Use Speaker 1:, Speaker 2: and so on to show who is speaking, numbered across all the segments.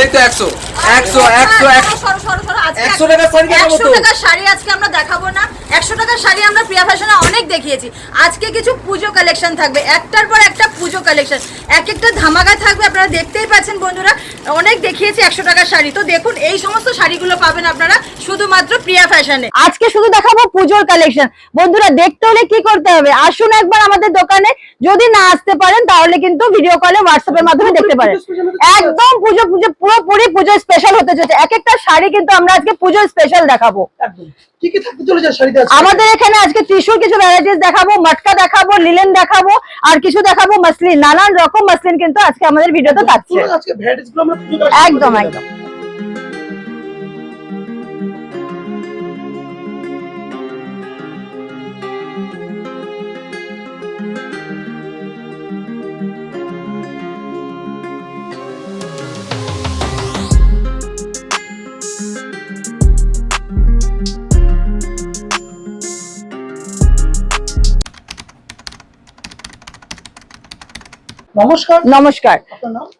Speaker 1: এই তো একশো। একশো একশো একশো।
Speaker 2: সরো, সরো, সরো, আজকে
Speaker 1: 100 টাকার শাড়ি দেখাবো
Speaker 2: 100
Speaker 1: তো।
Speaker 2: টাকার শাড়ি আজকে আমরা দেখাবো না। একশো টাকার শাড়ি আমরা প্রিয়া ফ্যাশনে অনেক দেখিয়েছি। আজকে কিছু পুজো কালেকশন থাকবে। একটার পর একটা পুজো কালেকশন এক একটা ধামাকা থাকবে আপনারা দেখতেই পাচ্ছেন বন্ধুরা। অনেক দেখিয়েছি একশো টাকার শাড়ি। তো দেখুন এই সমস্ত শাড়িগুলো পাবেন আপনারা শুধুমাত্র প্রিয়া ফ্যাশনে আজকে শুধু দেখাবো পুজোর কালেকশন বন্ধুরা দেখতে হলে কি করতে হবে? আসুন একবার আমাদের দোকানে। যদি না আসতে পারেন তাহলে কিন্তু ভিডিও কলে হোয়াটসঅ্যাপের মাধ্যমে দেখতে পারেন। একদম পুজো পুজো পুরোপুরি পুজো স্পেশাল হতে চলেছে। এক একটা শাড়ি কিন্তু আমরা আজকে পুজো স্পেশাল দেখাবো।
Speaker 3: কি কি থাকতে চলেছে শাড়িতে?
Speaker 2: আমাদের এখানে আজকে টিস্যুর কিছু ভ্যারাইটিস দেখাবো মটকা দেখাবো লিলেন দেখাবো আর কিছু দেখাবো মাসলিন নানান রকম মাসলিন কিন্তু আজকে আমাদের ভিডিওতে থাকছে। একদম একদম।
Speaker 3: নমস্কার।
Speaker 2: নমস্কার।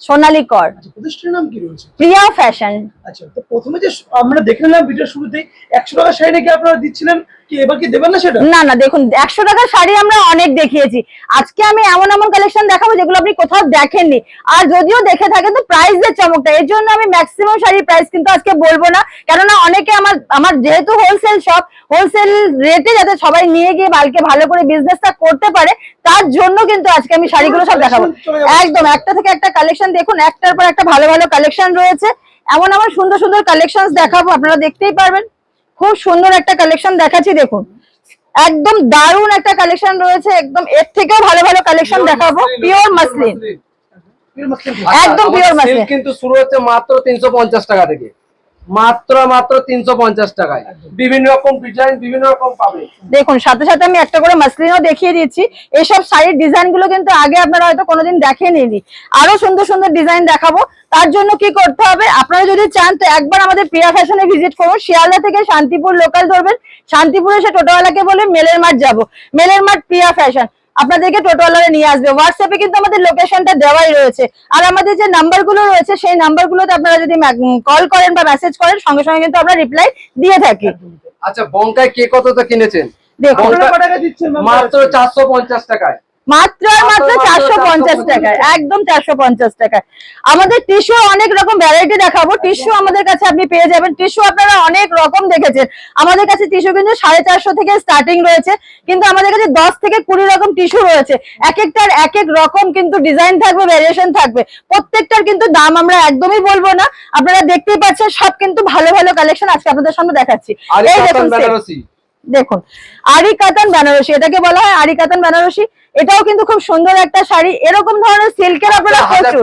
Speaker 2: সোনালী কর।
Speaker 3: প্রতিষ্ঠানের নাম কি রয়েছে?
Speaker 2: প্রিয়া ফ্যাশন।
Speaker 3: আচ্ছা তো প্রথমে যে আমরা দেখে নিলাম শুরুতেই একশো টাকা শাড়ি নাকি আপনারা দিচ্ছিলেন? কি এবার কি দেবেন না সেটা?
Speaker 2: না না দেখুন একশো টাকার শাড়ি আমরা অনেক দেখিয়েছি। আজকে আমি এমন এমন কালেকশন দেখাবো যেগুলো আপনি কোথাও দেখেননি। আর যদিও দেখে থাকেন তো প্রাইসের চমকটা এর জন্য আমি ম্যাক্সিমাম শাড়ির প্রাইস কিন্তু আজকে বলব না। কেননা অনেকে আমার আমার যেহেতু হোলসেল শপ হোলসেল রেটে যাতে সবাই নিয়ে গিয়ে বালকে ভালো করে বিজনেসটা করতে পারে তার জন্য কিন্তু আজকে আমি শাড়িগুলো সব দেখাবো। একদম একটা থেকে একটা কালেকশন দেখুন একটার পর একটা ভালো ভালো কালেকশন রয়েছে। এমন আমার সুন্দর সুন্দর কালেকশন দেখাবো আপনারা দেখতেই পারবেন। খুব সুন্দর একটা কালেকশন দেখাচ্ছি দেখুন। একদম দারুণ একটা কালেকশন রয়েছে একদম এর থেকেও ভালো ভালো কালেকশন দেখাবো। পিওর মাসলিন একদম পিওর মাসলিন।
Speaker 1: কিন্তু শুরু হচ্ছে মাত্র তিনশো পঞ্চাশ টাকা থেকে। মাত্র মাত্র তিনশো পঞ্চাশ টাকায়। বিভিন্ন রকম ডিজাইন বিভিন্ন রকম পাবে।
Speaker 2: দেখুন সাথে সাথে আমি একটা করে মাসলিনও দেখিয়ে দিচ্ছি। এসব শাড়ির ডিজাইনগুলো কিন্তু আগে আপনারা হয়তো কোনোদিন দেখেনি আরও সুন্দর সুন্দর ডিজাইন দেখাবো। তার জন্য কি করতে হবে? আপনারা যদি চান তো একবার আমাদের প্রিয়া ফ্যাশনে ভিজিট করুন। শিয়ালদা থেকে শান্তিপুর লোকাল ধরবেন। শান্তিপুরে এসে টোটোওয়ালাকে বলে মেলের মাঠ যাব। মেলের মাঠ প্রিয়া ফ্যাশন আপনাদেরকে টোটোওয়ালারা নিয়ে আসবে। হোয়াটসঅ্যাপে কিন্তু আমাদের লোকেশনটা দেওয়াই রয়েছে। আর আমাদের যে নাম্বারগুলো রয়েছে সেই নাম্বারগুলোতে আপনারা যদি কল করেন বা মেসেজ করেন সঙ্গে সঙ্গে কিন্তু আমরা রিপ্লাই দিয়ে থাকি।
Speaker 1: আচ্ছা বঙ্কায় কে কতটা কিনেছেন?
Speaker 2: দেখুন।
Speaker 3: কত টাকা দিচ্ছেন
Speaker 1: মাত্র চারশো পঞ্চাশ টাকায়।
Speaker 2: মাত্র আর মাত্র চারশো পঞ্চাশ টাকায় একদম চারশো পঞ্চাশ টাকায়। আমাদের টিস্যু অনেক রকম ভ্যারাইটি দেখাবো। টিস্যু আমাদের কাছে আপনি পেয়ে যাবেন। টিস্যু আপনারা অনেক রকম দেখেছেন। আমাদের কাছে টিস্যু কিন্তু সাড়ে চারশো থেকে স্টার্টিং রয়েছে। কিন্তু আমাদের কাছে দশ থেকে কুড়ি রকম টিস্যু রয়েছে। এক একটার এক এক রকম কিন্তু ডিজাইন থাকবে ভ্যারিয়েশন থাকবে। প্রত্যেকটার কিন্তু দাম আমরা একদমই বলব না। আপনারা দেখতেই পাচ্ছেন সব কিন্তু ভালো ভালো কালেকশন আজকে আপনাদের সামনে দেখাচ্ছি। এই দেখুন দেখুন আরি কাতান বেনারসি এটাকে বলা হয় আরি কাতান বেনারসি। এটাও কিন্তু খুব সুন্দর একটা শাড়ি। এরকম ধরনের সিল্কের আপনারা প্রচুর।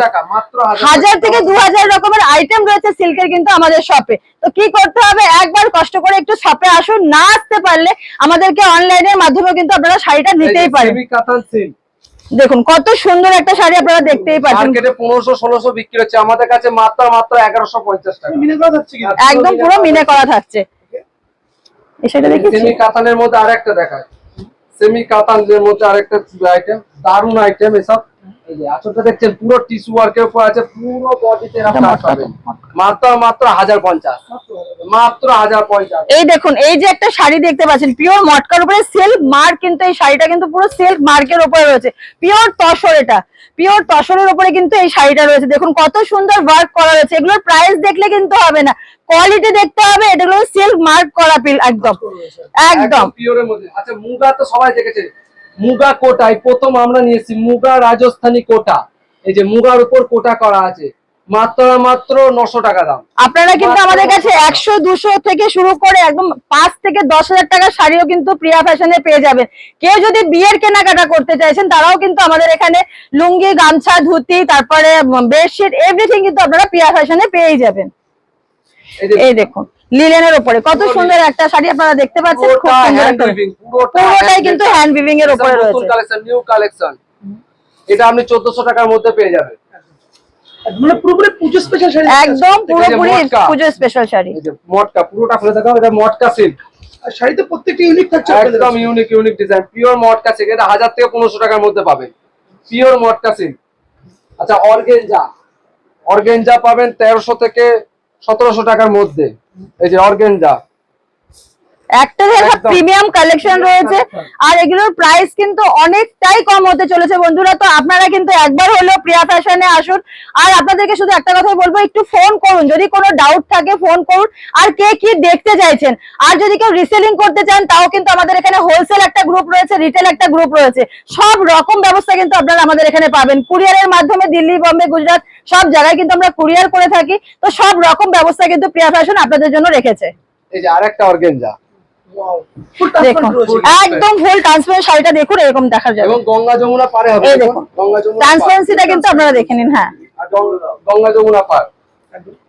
Speaker 2: হাজার থেকে দু হাজার রকমের আইটেম রয়েছে সিল্কের কিন্তু আমাদের শপে তো কি করতে হবে? একবার কষ্ট করে একটু শপে আসুন না আসতে পারলে আমাদেরকে অনলাইনের মাধ্যমে কিন্তু আপনারা শাড়িটা নিতেই পারেন। দেখুন কত সুন্দর একটা শাড়ি আপনারা দেখতেই পাচ্ছেন।
Speaker 1: মার্কেটে পনেরোশো ষোলোশো বিক্রি হচ্ছে। আমাদের কাছে মাত্র মাত্র এগারোশো পঞ্চাশ টাকা।
Speaker 3: মিনে করা যাচ্ছে
Speaker 2: একদম পুরো মিনে করা থাকছে। এই শাড়িটা দেখেছি
Speaker 1: সেমি কাতানের মধ্যে আরেকটা দেখায় সেমি কাতানের মধ্যে আরেকটা আইটেম দারুণ আইটেম এসব। এই যে আঁচলটা দেখছেন পুরো টিস্যু ওয়ার্কের উপর আছে পুরো বডিতে এরকম মাত্র মাত্র হাজার পঞ্চাশ। মাত্র হাজার পঞ্চাশ।
Speaker 2: এই দেখুন এই যে একটা শাড়ি দেখতে পাচ্ছেন পিওর মটকার উপরে সিল্ক মার্ক কিন্তু এই শাড়িটা কিন্তু পুরো সিল্ক মার্কের উপরে রয়েছে। পিওর তসর এটা। পিওর তসরের উপরে কিন্তু এই শাড়িটা রয়েছে। দেখুন কত সুন্দর ওয়ার্ক করা রয়েছে। এগুলোর প্রাইস দেখলে কিন্তু হবে না। কোয়ালিটি দেখতে হবে এগুলো সিল্ক মার্ক করা পিল একদম। একদম।
Speaker 1: পিওরের মধ্যে। আচ্ছা মুগা তো সবাই দেখেছে। মুগা কোটা প্রথম আমরা নিয়েছি মুগা রাজস্থানী কোটা। এই যে মুগার উপর কোটা করা আছে। মাত্র মাত্র নশো টাকা দাম।
Speaker 2: আপনারা কিন্তু আমাদের কাছে একশো দুশো থেকে শুরু করে একদম পাঁচ থেকে দশ হাজার টাকার শাড়িও কিন্তু প্রিয়া ফ্যাশনে পেয়ে যাবেন। কেউ যদি বিয়ের কেনাকাটা করতে চাইছেন তারাও কিন্তু আমাদের এখানে লুঙ্গি গামছা ধুতি তারপরে বেডশিট এভরিথিং কিন্তু আপনারা প্রিয়া ফ্যাশনে পেয়েই যাবেন।
Speaker 1: এই
Speaker 2: দেখুন। লিলেনের উপরে। কত সুন্দর একটা শাড়ি আপনারা দেখতে পাচ্ছেন খুব সুন্দর পুরোটাই কিন্তু হ্যান্ড উইভিং এর উপরে রয়েছে।
Speaker 1: নিউ কালেকশন এটা আপনি চোদ্দশো টাকার মধ্যে পেয়ে যাবেন।
Speaker 3: মানে পুরোপুরি পুজো স্পেশাল শাড়ি
Speaker 2: একদম পুরোপুরি পুজো স্পেশাল শাড়ি।
Speaker 1: মটকা পুরোটা খুলে দেখাও এটা মটকা সিল্ক
Speaker 3: শাড়িতে প্রত্যেকটা ইউনিক থাকছে
Speaker 1: একদম unique unique design pure matka silk এটা হাজার থেকে পনেরোশো টাকার মধ্যে পাবেন পিওর মটকা সিল্ক আচ্ছা অর্গেঞ্জা অর্গেঞ্জা পাবেন তেরোশো থেকে সতেরোশো টাকার মধ্যে। এই যে অর্গেঞ্জা
Speaker 2: একটা প্রিমিয়াম কালেকশন রয়েছে। আর এগুলোর প্রাইস কিন্তু অনেকটাই কম হতে চলেছে। বন্ধুরা তো আপনারা কিন্তু একবার হলেও প্রিয়া ফ্যাশনে আসুন। আর আপনাদেরকে শুধু একটা কথাই বলব একটু ফোন করুন। যদি কোনো ডাউট থাকে ফোন করুন। আর কে কি দেখতে চাইছেন? আর যদি কেউ রিসেলিং করতে চান তাও কিন্তু আমাদের এখানে হোলসেল একটা গ্রুপ রয়েছে রিটেল একটা গ্রুপ রয়েছে। সব রকম ব্যবস্থা কিন্তু আপনারা আমাদের এখানে পাবেন। কুরিয়ারের মাধ্যমে দিল্লি বোম্বে গুজরাট সব জায়গায় কিন্তু আমরা কুরিয়ার করে থাকি। তো সব রকম ব্যবস্থা কিন্তু প্রিয়া ফ্যাশন আপনাদের জন্য রেখেছে।
Speaker 1: এই যে আরেকটা অর্গেঞ্জা।
Speaker 2: দেখুন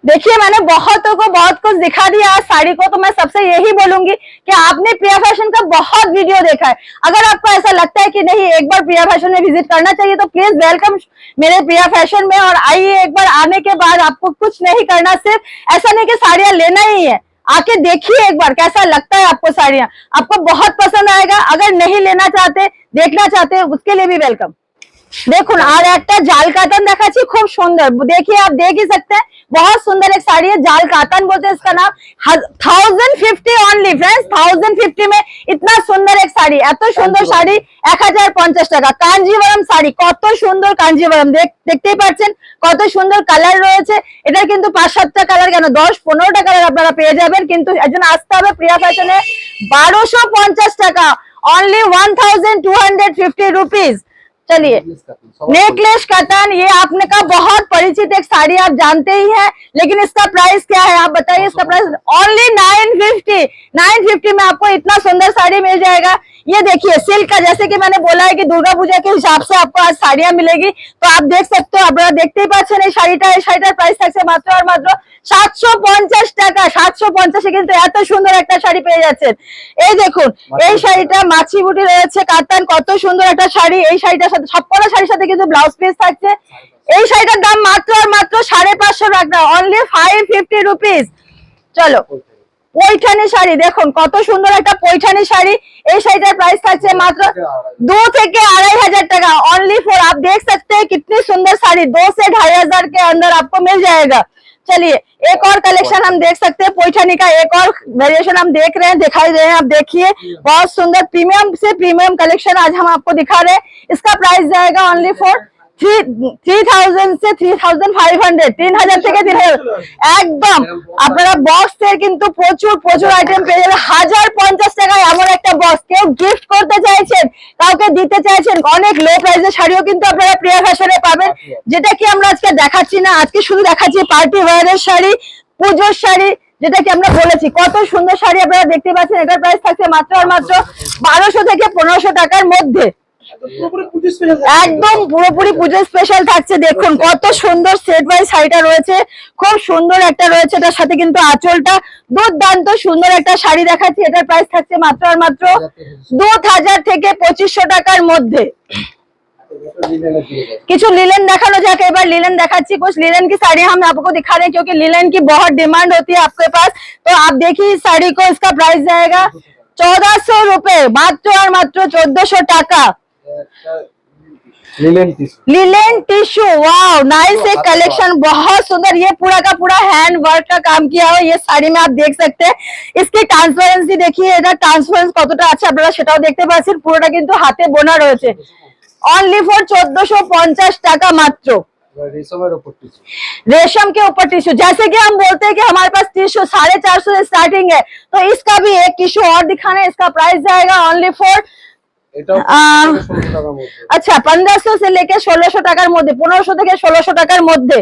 Speaker 2: देखिए मैंने बहुत को बहुत कुछ दिखा दिया आज साड़ी को तो मैं सबसे यही बोलूँगी कि आपने प्रिया फ़ैशन का बहुत वीडियो देखा है। अगर आपको ऐसा लगता है कि नहीं एक बार प्रिया फ़ैशन में विज़िट करना चाहिए तो प्लीज़ वेलकम मेरे प्रिया फ़ैशन में और आइए एक बार आने के बाद आपको कुछ नहीं करना सिर्फ़ ऐसा नहीं की साड़ियाँ लेना ही है। आके देखिए एक बार, कैसा लगता है आपको साड़ियाँ? आपको बहुत पसंद आएगा, अगर नहीं लेना चाहते, देखना चाहते, उसके लिए भी वेलकम দেখুন আর একটা জাল কাতান দেখাচ্ছি খুব সুন্দর देखिए आप देख ही सकते हैं बहुत सुंदर एक साड़ी है जाल कातन बोलते हैं इसका नाम thousand fifty only friends thousand fifty में इतना सुंदर एक শাড়ি এত সুন্দর শাড়ি এক হাজার পঞ্চাশ টাকা কাঞ্জিবরম শাড়ি কত সুন্দর কাঞ্জিবরম দেখ দেখতেই পাচ্ছেন কত সুন্দর কালার রয়েছে এটার কিন্তু পাঁচ সাতটা কালার কেন দশ পনেরোটা কালার আপনারা পেয়ে যাবেন কিন্তু একজন আসতে হবে প্রিয়া ফ্যাশনে বারোশো পঞ্চাশ টাকা only one thousand two hundred fifty rupees चलिए। नेकलेस कटन ये आपने कहा बहुत परिचित एक साड़ी आप जानते ही है लेकिन इसका प्राइस क्या है? आप बताइए इसका price only nine fifty nine fifty में आपको इतना सुंदर साड़ी मिल जाएगा। ये देखिए सिल्क का जैसे कि मैंने बोला है कि दुर्गा पूजा के हिसाब से आपको आज साड़ियां मिलेगी तो आप देख सकते हो আপনারা দেখতেই পাচ্ছেন এই শাড়িটা এই শাড়িটার প্রাইস থাকছে মাত্র আর মাত্র সাতশো পঞ্চাশ টাকা সাতশো পঞ্চাশে কিন্তু এত সুন্দর একটা শাড়ি পেয়ে যাচ্ছেন এই দেখুন এই শাড়িটা মাছি বুটি রয়েছে কাতান কত সুন্দর একটা শাড়ি এই শাড়িটার সাথে সবকটা শাড়ির সাথে কিন্তু ব্লাউজ পিস থাকছে এই শাড়িটার দাম মাত্র আর মাত্র সাড়ে পাঁচশো টাকা অনলি ফাইভ ফিফটি রুপিস চলো পৈঠানি শাড়ি দেখুন কত সুন্দর একটা পৈঠানি শাড়ি এই শাড়িটার প্রাইস থাকছে মাত্র दो থেকে अढ़ाई हजार टका ओनली फॉर आप देख सकते हैं कितनी सुंदर साड़ी दो से ढाई हजार के अंदर आपको मिल जाएगा चलिए एक और कलेक्शन हम देख सकते हैं पैठानी का एक और वेरिएशन हम देख रहे हैं दिखाई दे रहे हैं आप देखिए बहुत सुंदर प्रीमियम से प्रीमियम कलेक्शन आज हम आपको दिखा रहे हैं इसका प्राइस जाएगा ओनली फॉर একদম। আপনারা বক্স এর কিন্তু প্রচুর প্রচুর আইটেম পেয়ে হাজার পঞ্চাশ টাকায় এমন একটা বক্স। কেউ গিফট করতে চাইছেন, কাউকে দিতে চাইছেন, অনেক লো প্রাইসের শাড়িও কিন্তু আপনারা প্রিয়া ফ্যাশনে পাবেন। যেটা কি আমরা আজকে দেখাচ্ছি না, আজকে শুধু দেখাচ্ছি পার্টি ওয়ারের শাড়ি, পুজোর শাড়ি, যেটা কি আমরা বলেছি। কত সুন্দর শাড়ি আপনারা দেখতে পাচ্ছেন, এটার প্রাইস থাকছে মাত্র আর মাত্র বারোশো থেকে পনেরোশো টাকার মধ্যে। একদম পুরোপুরি পুজো স্পেশাল থাকছে, দেখুন, কত সুন্দর সেট বাই শাড়িটা রয়েছে, খুব সুন্দর একটা রয়েছে, এটার সাথে কিন্তু আঁচলটা দুর্দান্ত সুন্দর একটা শাড়ি দেখাচ্ছি, এটার প্রাইস থাকছে মাত্র আর মাত্র দু হাজার থেকে পঁচিশশো টাকার মধ্যে। কিছু লিলেন দেখানো যাক, এবার লিলেন দেখাচ্ছি কুছ লিলেন কি শাড়ি साड़ी हम आपको दिखा কিউকি লিলেন কি लिलन ডিমান্ড হতি আপকে পাস তো আপ দেখি শাড়ি কো देखिए इस साड़ी को, इसका प्राइस जाएगा चौदह सौ
Speaker 1: linen tissue
Speaker 2: linen tissue wow nice एक कलेक्शन बहुत सुंदर ये पूरा का पूरा हैंड वर्क का काम किया हुआ ये साड़ी में आप देख सकते हैं इसकी ट्रांसपेरेंसी देखिए এটা ট্রান্সপারেন্স কতটা আছে আপনারা সেটাও দেখতে পাচ্ছেন পুরোটা কিন্তু হাতে বোনা রয়েছে অনলি ফর চোদ্দশো পঞ্চাশ টাকা মাত্র
Speaker 1: রেশমের উপর টিস্যু
Speaker 2: रेशम के ऊपर टिश्यू जैसे कि हम बोलते हैं कि हमारे पास टिश्यू साढ़े चार सौ से स्टार्टिंग है तो इसका भी एक टिश्यू और दिखाना है इसका प्राइस जाएगा ओनली फॉर আচ্ছা পনেরোশো সে লেকে ষোলোশো টাকার মধ্যে পনেরোশো থেকে ষোলোশো টাকার মধ্যে।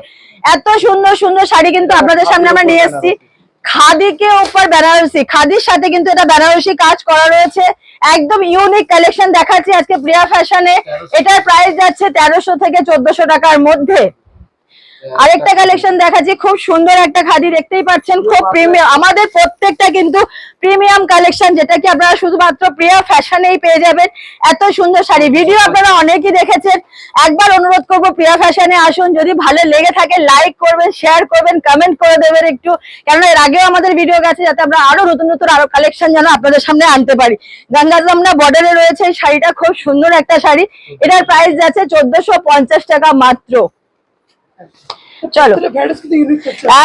Speaker 2: এত সুন্দর সুন্দর শাড়ি কিন্তু আপনাদের সামনে আমরা নিয়ে এসেছি। খাদি কে উপর বেনারসি। খাদির সাথে কিন্তু এটা বেনারসি কাজ করা রয়েছে। একদম ইউনিক কালেকশন দেখাচ্ছি আজকে প্রিয়া ফ্যাশনে এটার প্রাইস যাচ্ছে তেরোশো থেকে চোদ্দশো টাকার মধ্যে। আরেকটা কালেকশন দেখাচ্ছি খুব সুন্দর একটা খাদি দেখতেই পাচ্ছেন খুব প্রিমিয়াম আমাদের প্রত্যেকটা কিন্তু প্রিমিয়াম কালেকশন যেটা কি আপনারা শুধুমাত্র প্রিয়া ফ্যাশনেই পেয়ে যাবেন। এত সুন্দর শাড়ি। ভিডিও আপনারা অনেকেই দেখেছেন। একবার অনুরোধ করব প্রিয়া ফ্যাশনে আসুন। যদি ভালো লেগে থাকে লাইক করবেন শেয়ার করবেন কমেন্ট করে দেবেন একটু। কেননা এর আগেও আমাদের ভিডিও গেছে যাতে আমরা আরও নতুন নতুন আরও কালেকশন যেন আপনাদের সামনে আনতে পারি। গঙ্গা যমুনা বর্ডারে রয়েছে এই শাড়িটা খুব সুন্দর একটা শাড়ি। এটার প্রাইস যাচ্ছে চোদ্দশো পঞ্চাশ টাকা মাত্র। চলো।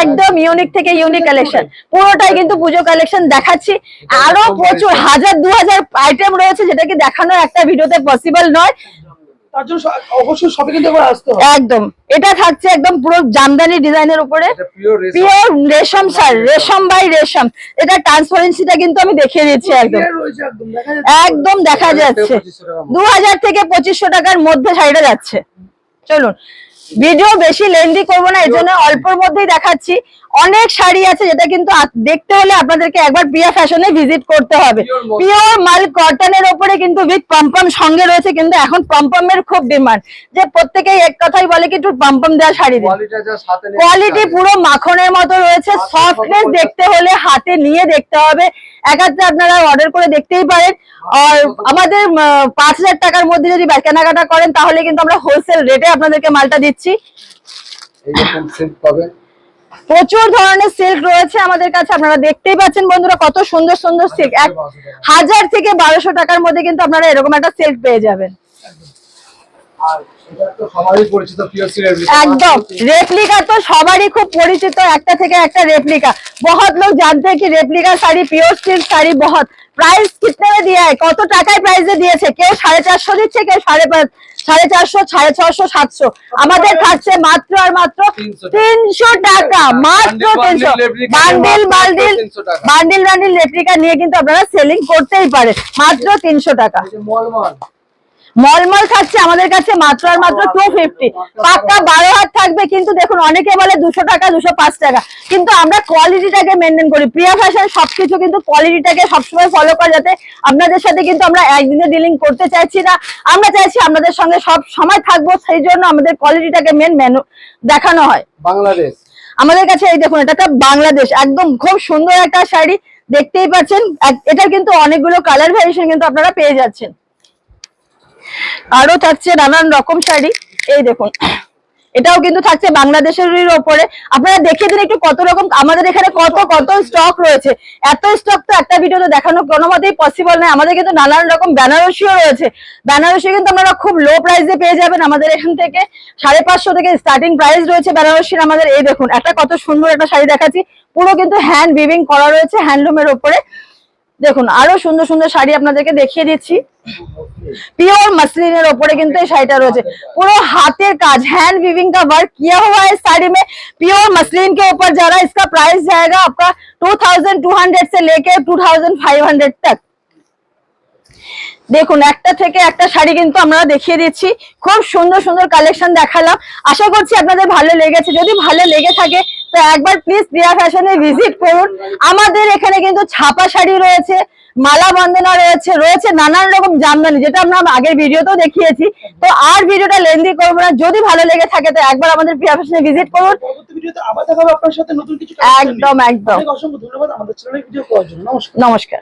Speaker 2: একদম ইউনিক থেকে ইউনিক কালেকশন পুরোটাই কিন্তু পুজো কালেকশন দেখাচ্ছি। আরও প্রচুর হাজার দু হাজার আইটেম রয়েছে যেটা কি দেখানো একটা ভিডিওতে পসিবল নয়।
Speaker 3: তার জন্য স- অবশ্যই সবে কিন্তু একবার আসতে হবে।
Speaker 2: একদম। এটা থাকছে একদম পুরো জামদানি ডিজাইনের উপরে।
Speaker 1: পিওর রেশম।
Speaker 2: পিওর রেশম স্যার রেশম বাই রেশম। এটা ট্রান্সপারেন্সিটা কিন্তু আমি দেখিয়ে দিচ্ছি একদম।
Speaker 3: একদম দেখা যাচ্ছে।
Speaker 2: একদম দেখা যাচ্ছে।
Speaker 1: 2500 টাকা মতো।
Speaker 2: দু হাজার থেকে পঁচিশশো টাকার মধ্যে শাড়িটা যাচ্ছে। চলুন। ভিডিও বেশি লেন্দি করব না এর জন্য অল্পর মধ্যেই দেখাচ্ছি। অনেক শাড়ি আছে যেটা কিন্তু দেখতে হলে আপনাদেরকে একবার প্রিয়া ফ্যাশনে ভিজিট করতে হবে। পিওর মাল কটনের ওপরে কিন্তু উইথ পম্পম সঙ্গে রয়েছে কিন্তু এখন পম্পমের খুব ডিমান্ড যে প্রত্যেকেই এক কথাই বলে কি একটু পম্পম দেওয়া শাড়ি
Speaker 1: কোয়ালিটি
Speaker 2: পুরো মাখনের মতো রয়েছে সফটনেস দেখতে হলে হাতে নিয়ে দেখতে হবে। একাত্রে আপনারা অর্ডার করে দেখতেই পারেন। আর আমাদের পাঁচ হাজার টাকার মধ্যে যদি কেনাকাটা করেন তাহলে কিন্তু আমরা হোলসেল রেটে আপনাদেরকে মালটা দিচ্ছি।
Speaker 1: দিচ্ছি
Speaker 2: প্রচুর ধরনের সিল্ক রয়েছে আমাদের কাছে আপনারা দেখতেই পাচ্ছেন বন্ধুরা কত সুন্দর সুন্দর সিল্ক এক হাজার থেকে বারোশো টাকার মধ্যে কিন্তু আপনারা এরকম একটা সিল্ক পেয়ে যাবেন। কত টাকায় প্রাইজে দিয়েছে? কেউ সাড়ে চারশো দিচ্ছে কেউ সাড়ে পাঁচ সাড়ে চারশো সাড়ে ছশো সাতশো। আমাদের থাকছে মাত্র আর মাত্র তিনশো টাকা। মাত্র তিনশো।
Speaker 1: Bundle bundle
Speaker 2: bundle bundle replica নিয়ে কিন্তু আপনারা সেলিং করতেই পারে মাত্র তিনশো টাকা।
Speaker 1: মলমল
Speaker 2: থাকছে আমাদের কাছে মাত্র আর মাত্র টু ফিফটি পাক্কা বারো হাত থাকবে কিন্তু দেখুন অনেকে বলে দুশো টাকা দুশো পাঁচ টাকা। কিন্তু আমরা কোয়ালিটিটাকে মেনটেন করি। প্রিয়া ফ্যাশন সবকিছু কিন্তু কোয়ালিটিটাকে সবসময় ফলো করে যাতে আপনাদের সাথে কিন্তু আমরা একদিনে ডিলিং করতে চাইছি না। আমরা চাইছি আপনাদের সঙ্গে সব সময় থাকব সেই জন্য আমাদের কোয়ালিটিটাকে মেন মেনু দেখানো হয়।
Speaker 1: বাংলাদেশ।
Speaker 2: আমাদের কাছে এই দেখুন এটা একটা বাংলাদেশ। একদম খুব সুন্দর একটা শাড়ি দেখতেই পাচ্ছেন। এটার কিন্তু অনেকগুলো কালার ভ্যারিয়েশন কিন্তু আপনারা পেয়ে যাচ্ছেন। আরও থাকছে নানান রকম শাড়ি। এই দেখুন, এটাও কিন্তু থাকছে বাংলাদেশের ওপরে। আপনারা দেখে দিন একটু কত রকম, আমাদের এখানে কত কত স্টক রয়েছে। এত স্টক তো একটা ভিডিওতে দেখানো কোনো মতেই পসিবল নয়। আমাদের কিন্তু নানান রকম বেনারসিও রয়েছে। বেনারসি কিন্তু আপনারা খুব লো প্রাইসে পেয়ে যাবেন আমাদের এখান থেকে। সাড়ে পাঁচশো থেকে স্টার্টিং প্রাইস রয়েছে বেনারসির আমাদের। এই দেখুন, একটা কত সুন্দর একটা শাড়ি দেখাচ্ছি। পুরো কিন্তু হ্যান্ড বিভিং করা রয়েছে হ্যান্ডলুমের ওপরে। দেখুন, আরও সুন্দর সুন্দর শাড়ি আপনাদেরকে দেখিয়ে দিচ্ছি। পিওর মসলিনের ওপরে কিন্তু এই শাড়িটা রয়েছে। পুরো হাতের কাজ হ্যান্ড উইভিং কা ওয়ার্ক किया हुआ है साड़ी में পিওর मसलिन के ऊपर जा रहा है इसका प्राइस जाएगा आपका 2200 से लेके 2500 तक। দেখুন, একটা থেকে একটা শাড়ি কিন্তু আমরা দেখিয়ে দিচ্ছি। খুব সুন্দর সুন্দর কালেকশন দেখালাম। আশা করছি আপনাদের ভালো লেগেছে। যদি ভালো লেগে থাকে তো একবার প্লিজ প্রিয়া ফ্যাশনে ভিজিট করুন। আমাদের এখানে কিন্তু ছাপা শাড়ি রয়েছে মালা বন্দনা রয়েছে রয়েছে নানান রকম জামদানি যেটা আমরা আগের ভিডিওতেও দেখিয়েছি। তো আর ভিডিওটা লেন্দি করব না যদি ভালো লেগে থাকে তো একবার আমাদের প্রিয়া ফ্যাশনে ভিজিট করুন। একদম একদম। নমস্কার।